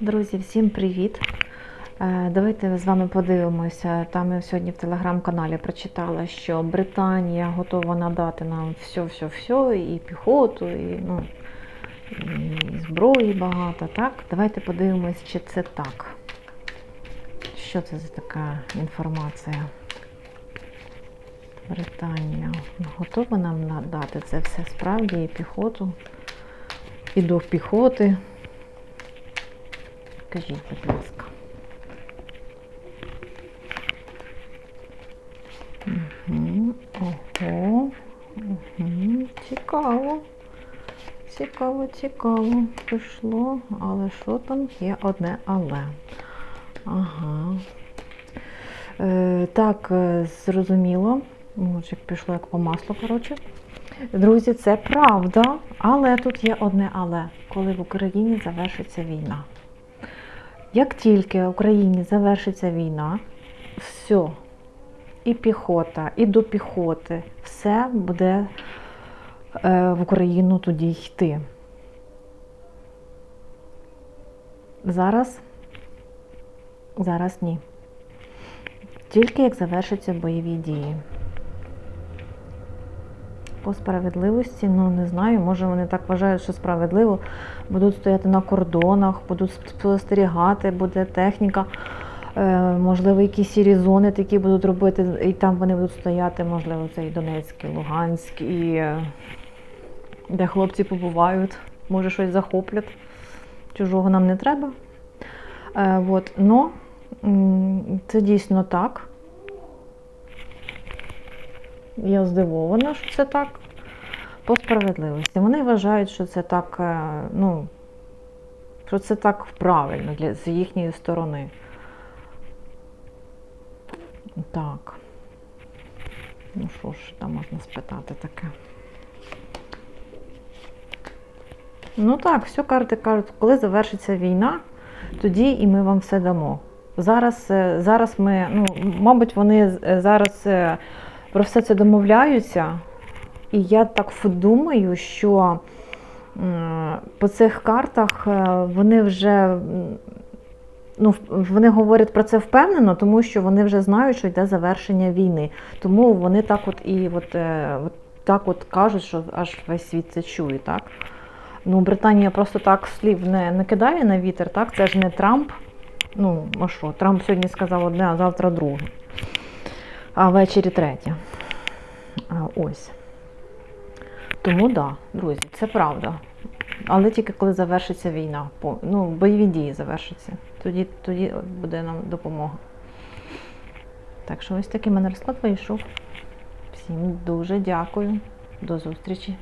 Друзі, всім привіт! Е, Давайте з вами подивимося. Там я сьогодні в телеграм-каналі прочитала, що Британія готова надати нам все-все-все, і піхоту, і, ну, і зброї багато. Так? Давайте подивимось, чи це так. Що це за така інформація? Британія готова нам надати це все справді і піхоту, і до піхоти. Скажіть, будь ласка. Угу. Ого. Угу. Цікаво. Цікаво, цікаво. Пішло, але що там є одне але. Ага. Е, так, е, зрозуміло. Як пішло як по маслу, коротше. Друзі, це правда, але тут є одне але, коли в Україні завершиться війна. Як тільки в Україні завершиться війна, все, і піхота, і до піхоти, все буде е, в Україну тоді йти. Зараз, зараз ні. Тільки як завершаться бойові дії. По справедливості, ну не знаю, може вони так вважають, що справедливо. Будуть стояти на кордонах, будуть спостерігати, буде техніка. Е, можливо, якісь сірі зони такі будуть робити, і там вони будуть стояти, можливо, це і Донецьк, і Луганськ, і е, де хлопці побувають, може щось захоплять. Чужого нам не треба. Е, от. Но це дійсно так. Я здивована, що це так. По справедливості. Вони вважають, що це так, е, ну, що це так правильно для, з їхньої сторони. Так. Ну що ж, там можна спитати таке. Ну так, все карти кажуть, коли завершиться війна, тоді і ми вам все дамо. Зараз, е, зараз ми, ну, мабуть, вони е, зараз про все це домовляються. І я так думаю, що по цих картах е, вони вже ну, вони говорять про це впевнено, тому що вони вже знають, що йде завершення війни. Тому вони так от і от, е, от так от кажуть, що аж весь світ це чує, так? Ну, Британія просто так слів не, не кидає на вітер, так? Це ж не Трамп. Ну, а що? Трамп сьогодні сказав одне, а завтра друге. А ввечері третє. А, ось. Тому так, да, друзі, це правда. Але тільки коли завершиться війна, ну, бойові дії завершаться. Тоді, тоді буде нам допомога. Так що ось такий мене розклад вийшов. Всім дуже дякую. До зустрічі.